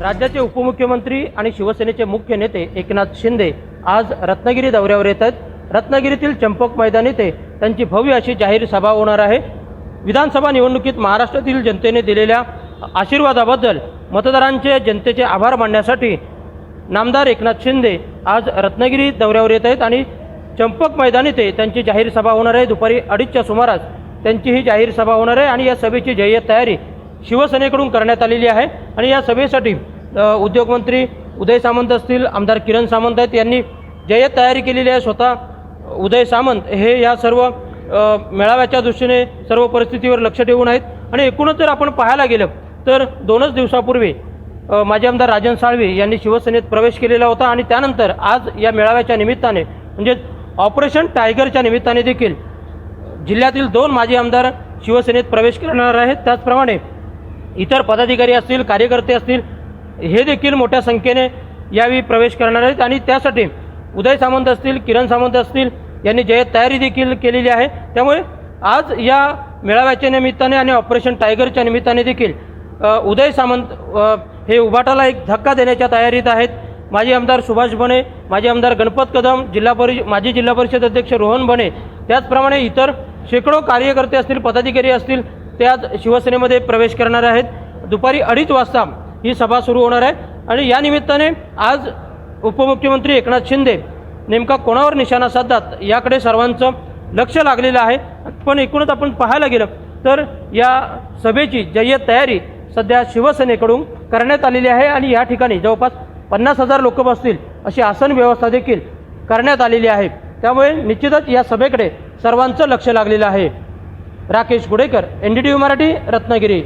राज्याचे उपमुख्यमंत्री आणि शिवसेनेचे मुख्य नेते एकनाथ शिंदे आज रत्नागिरी दौऱ्यावर येत आहेत रत्नागिरीतील चंपक मैदान येथे त्यांची भव्य अशी जाहीर सभा होणार आहे. विधानसभा निवडणुकीत महाराष्ट्रातील जनतेने दिलेल्या आशीर्वादाबद्दल मतदारांचे जनतेचे आभार मानण्यासाठी नामदार एकनाथ शिंदे आज रत्नागिरी दौऱ्यावर येत आहेत आणि चंपक मैदान येथे त्यांची जाहीर सभा होणार आहे. दुपारी अडीचच्या सुमारास त्यांची ही जाहीर सभा होणार आहे आणि या सभेची जय्यत तयारी शिवसेनेकडून करण्यात आलेली आहे. आणि या सभेसाठी उद्योगमंत्री उदय सामंत असतील आमदार किरण सामंत आहेत यांनी जय्यत तयारी केलेली आहे स्वतः उदय सामंत हे या सर्व मेळाव्याच्या दृष्टीने सर्व परिस्थितीवर लक्ष ठेवून आहेत. आणि एकूणच जर आपण पाहायला गेलं तर दोनच दिवसापूर्वी माजी आमदार राजन साळवे यांनी शिवसेनेत प्रवेश केलेला होता. आणि त्यानंतर आज या मेळाव्याच्या निमित्ताने म्हणजे ऑपरेशन टायगरच्या निमित्ताने देखील जिल्ह्यातील दोन माजी आमदार शिवसेनेत प्रवेश करणार आहेत. त्याचप्रमाणे इतर पदाधिकारी असतील कार्यकर्ते असतील हे देखील मोठ्या संख्येने यावेळी प्रवेश करणार आहेत आणि त्यासाठी उदय सामंत असतील किरण सामंत असतील यांनी जय्यत तयारी देखील केलेली आहे. त्यामुळे आज या मेळाव्याच्या निमित्ताने आणि ऑपरेशन टायगरच्या निमित्ताने देखील उदय सामंत हे उभाटाला एक धक्का देण्याच्या तयारीत आहेत. माजी आमदार सुभाष बने माजी आमदार गणपत कदम जिल्हा परि माजी जिल्हा परिषद अध्यक्ष रोहन बने त्याचप्रमाणे इतर शेकडो कार्यकर्ते असतील पदाधिकारी असतील ते आज शिवसेनेमध्ये प्रवेश करणार आहेत. दुपारी अडीच वाजता ही सभा सुरू होणार आहे. आणि या निमित्ताने आज उपमुख्यमंत्री एकनाथ शिंदे नेमका कोणावर निशाणा साधतात याकडे सर्वांचं लक्ष लागलेलं आहे. पण एकूणच आपण पाहायला गेलं तर या सभेची जय्यत तयारी सध्या शिवसेनेकडून करण्यात आलेली आहे. आणि या ठिकाणी जवळपास पन्नास हजार लोक बसतील अशी आसन व्यवस्था देखील करण्यात आलेली आहे. त्यामुळे निश्चितच या सभेकडे सर्वांचं लक्ष लागलेलं आहे. Rakesh Gudekar N D T V Marathi Ratnagiri.